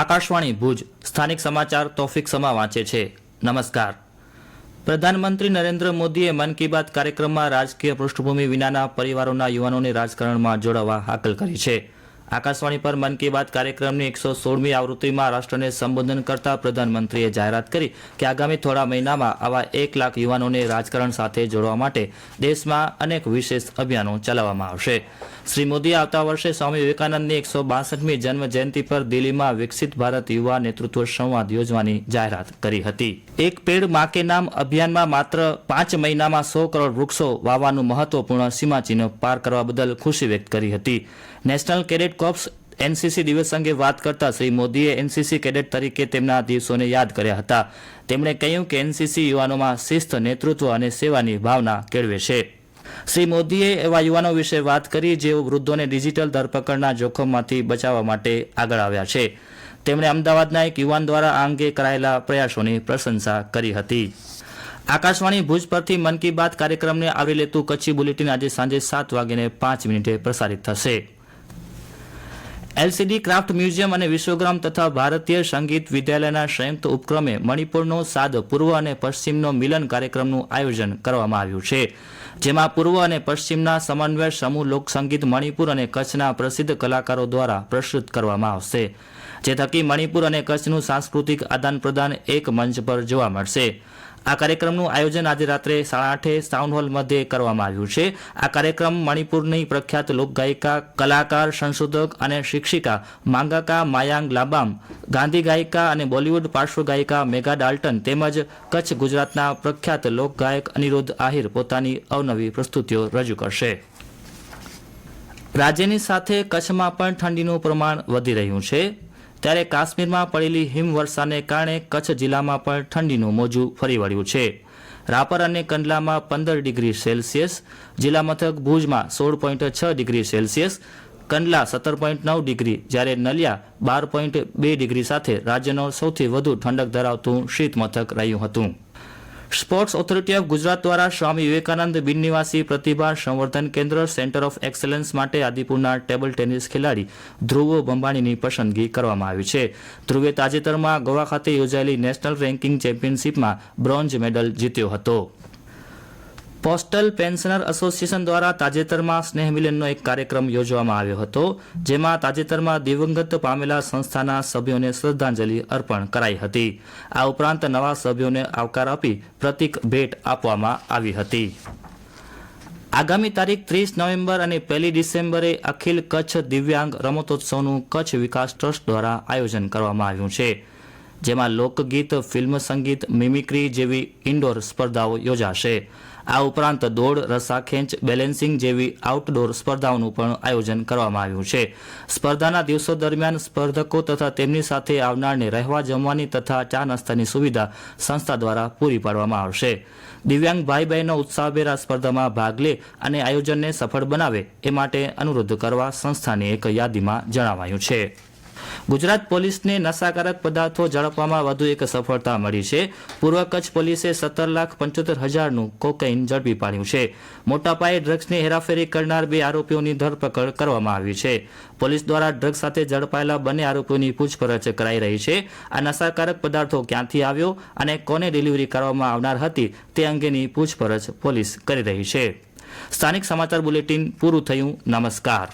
આકાશવાણી ભુજ, સ્થાનિક સમાચાર તોફિક સમા વાંચે છે. નમસ્કાર. પ્રધાનમંત્રી નરેન્દ્ર મોદીએ મન કી બાત કાર્યક્રમમાં રાજકીય પૃષ્ઠભૂમિ વિનાના પરિવારોના યુવાનોને રાજકારણમાં જોડાવા હાકલ કરી છે. આકાશવાણી પર મન કી બાત કાર્યક્રમની એકસો સોળમી આવૃત્તિમાં રાષ્ટ્રને સંબોધન કરતા પ્રધાનમંત્રીએ જાહેરાત કરી કે આગામી થોડા મહિનામાં આવા એક લાખ યુવાનોને રાજકારણ સાથે જોડવા માટે દેશમાં અનેક વિશેષ અભિયાનો ચલાવવામાં આવશે. શ્રી મોદીએ આવતા વર્ષે સ્વામી વિવેકાનંદની એકસો બાસઠમી જન્મ જયંતિ પર દિલ્હીમાં વિકસિત ભારત યુવા નેતૃત્વ સંવાદ યોજવાની જાહેરાત કરી હતી. એક પેડ મા કે નામ અભિયાનમાં માત્ર પાંચ મહિનામાં સો કરોડ વૃક્ષો વાવવાનું મહત્વપૂર્ણ સીમાચિહ્ન પાર કરવા બદલ ખુશી વ્યક્ત કરી હતી. નેશનલ કેડેટ કોર્પ્સ એનસીસી દિવસ અંગે વાત કરતા શ્રી મોદીએ એનસીસી કેડેટ તરીકે તેમના દિવસોને યાદ કર્યા હતા. તેમણે કહ્યું કે એનસીસી યુવાનોમાં શિસ્ત, નેતૃત્વ અને સેવાની ભાવના કેળવે છે. શ્રી મોદીએ એવા યુવાનો વિશે વાત કરી જેઓ વૃદ્ધોને ડિજિટલ ધરપકડના જોખમમાંથી બચાવવા માટે આગળ આવ્યા છે. તેમણે અમદાવાદના એક યુવાન દ્વારા આ અંગે કરાયેલા પ્રયાસોની પ્રશંસા કરી હતી. આકાશવાણી ભુજ પરથી મન કી બાત કાર્યક્રમને આવરી લેતું કચ્છી બુલેટિન આજે સાંજે સાત વાગીને પાંચ મિનિટે પ્રસારિત થશે. એલસીડી ક્રાફ્ટ મ્યુઝિયમ અને વિશ્વગ્રામ તથા ભારતીય સંગીત વિદ્યાલયના સંયુક્ત ઉપક્રમે મણિપુરનો સાદ પૂર્વ અને પશ્ચિમનો મિલન કાર્યક્રમનું આયોજન કરવામાં આવ્યું છે, જેમાં પૂર્વ અને પશ્ચિમના સમન્વય સમૂહ લોકસંગીત મણિપુર અને કચ્છના પ્રસિદ્ધ કલાકારો દ્વારા પ્રસ્તુત કરવામાં આવશે, જે થકી મણિપુર અને કચ્છનું સાંસ્કૃતિક આદાન પ્રદાન એક મંચ પર જોવા મળશે. આ કાર્યક્રમનું આયોજન આજે રાત્રે સાડા આઠે ટાઉન હોલ મધ્યે કરવામાં આવ્યું છે. આ કાર્યક્રમ મણિપુરની પ્રખ્યાત લોકગાયિકા, કલાકાર, સંશોધક અને શિક્ષિકા માંગાકા, માયાંગ લાબામ, ગાંધી ગાયિકા અને બોલિવૂડ પાર્શ્વ ગાયિકા મેઘા ડાલ્ટન તેમજ કચ્છ ગુજરાતના પ્રખ્યાત લોકગાયક અનિરુદ્ધ આહિર પોતાની અવનવી પ્રસ્તુતિઓ રજૂ કરશે. રાજ્યની સાથે કચ્છમાં પણ ઠંડીનું પ્રમાણ વધી રહ્યું છે. ત્યારે કાશ્મીરમાં પડેલી હિમવર્ષાને કારણે કચ્છ જિલ્લામાં પણ ઠંડીનું મોજું ફરી વળ્યું છે. રાપર અને કંડલામાં પંદર ડિગ્રી સેલ્સિયસ, જિલ્લા મથક ભુજમાં સોળ પોઈન્ટ છ ડિગ્રી સેલ્સિયસ, કંડલા સત્તર પોઈન્ટ નવ ડિગ્રી, જ્યારે નલિયા બાર પોઈન્ટ બે ડિગ્રી સાથે રાજ્યનો સૌથી વધુ ઠંડક ધરાવતું શીત મથક રહ્યું હતું. સ્પોર્ટ્સ ઓથોરિટી ઓફ ગુજરાત દ્વારા સ્વામી વિવેકાનંદ બિનનિવાસી પ્રતિભા સંવર્ધન કેન્દ્ર સેન્ટર ઓફ એક્સલન્સ માટે આદિપુરના ટેબલ ટેનિસ ખેલાડી ધ્રુવ બંબાણીની પસંદગી કરવામાં આવી છે. ધ્રુવે તાજેતરમાં ગોવા ખાતે યોજાયેલી નેશનલ રેન્કિંગ ચેમ્પિયનશિપમાં બ્રોન્ઝ મેડલ જીત્યો હતો. પોસ્ટલ પેન્શનર એસોસિએશન દ્વારા તાજેતરમાં સ્નેહ મિલનનો એક કાર્યક્રમ યોજવામાં આવ્યો હતો, જેમાં તાજેતરમાં દિવંગત પામેલા સંસ્થાના સભ્યોને શ્રદ્ધાંજલિ અર્પણ કરાઈ હતી. આ ઉપરાંત નવા સભ્યોને આવકાર આપી પ્રતિક ભેટ આપવામાં આવી હતી. આગામી તારીખ ત્રીસ નવેમ્બર અને પહેલી ડિસેમ્બરે અખિલ કચ્છ દિવ્યાંગ રમતોત્સવનું કચ્છ વિકાસ ટ્રસ્ટ દ્વારા આયોજન કરવામાં આવ્યું છે. જેમાં લોકગીત, ફિલ્મ સંગીત, મિમિક્રી જેવી ઇન્ડોર સ્પર્ધાઓ યોજાશે. આ ઉપરાંત દોડ, રસાખેંચ બેલેન્સિંગ જેવી આઉટડોર સ્પર્ધાઓનું પણ આયોજન કરવામાં આવ્યું છે. સ્પર્ધાના દિવસો દરમિયાન સ્પર્ધકો તથા તેમની સાથે આવનારને રહેવા, જમવાની તથા ચા નાસ્તાની સુવિધા સંસ્થા દ્વારા પૂરી પાડવામાં આવશે. દિવ્યાંગ ભાઈ બહેનો ઉત્સાહભેર સ્પર્ધામાં ભાગ લે અને આયોજનને સફળ બનાવે એ માટે અનુરોધ કરવા સંસ્થાની એક યાદીમાં જણાવાયું છે. ગુજરાત પોલીસને નશાકારક પદાર્થો ઝડપવામાં વધુ એક સફળતા મળી છે. પૂર્વ કચ્છ પોલીસે સત્તર લાખ પંચોતેર હજારનું કોકેઇન ઝડપી પાડ્યું છે. મોટા પાયે ડ્રગ્સની હેરાફેરી કરનાર બે આરોપીઓની ધરપકડ કરવામાં આવી છે. પોલીસ દ્વારા ડ્રગ્સ સાથે ઝડપાયેલા બંને આરોપીઓની પૂછપરછ કરાઈ રહી છે. આ નશાકારક પદાર્થો ક્યાંથી આવ્યો અને કોને ડિલિવરી કરવામાં આવનાર હતી તે અંગેની પૂછપરછ પોલીસ કરી રહી છે. સ્થાનિક સમાચાર બુલેટિન પૂરું થયું. નમસ્કાર.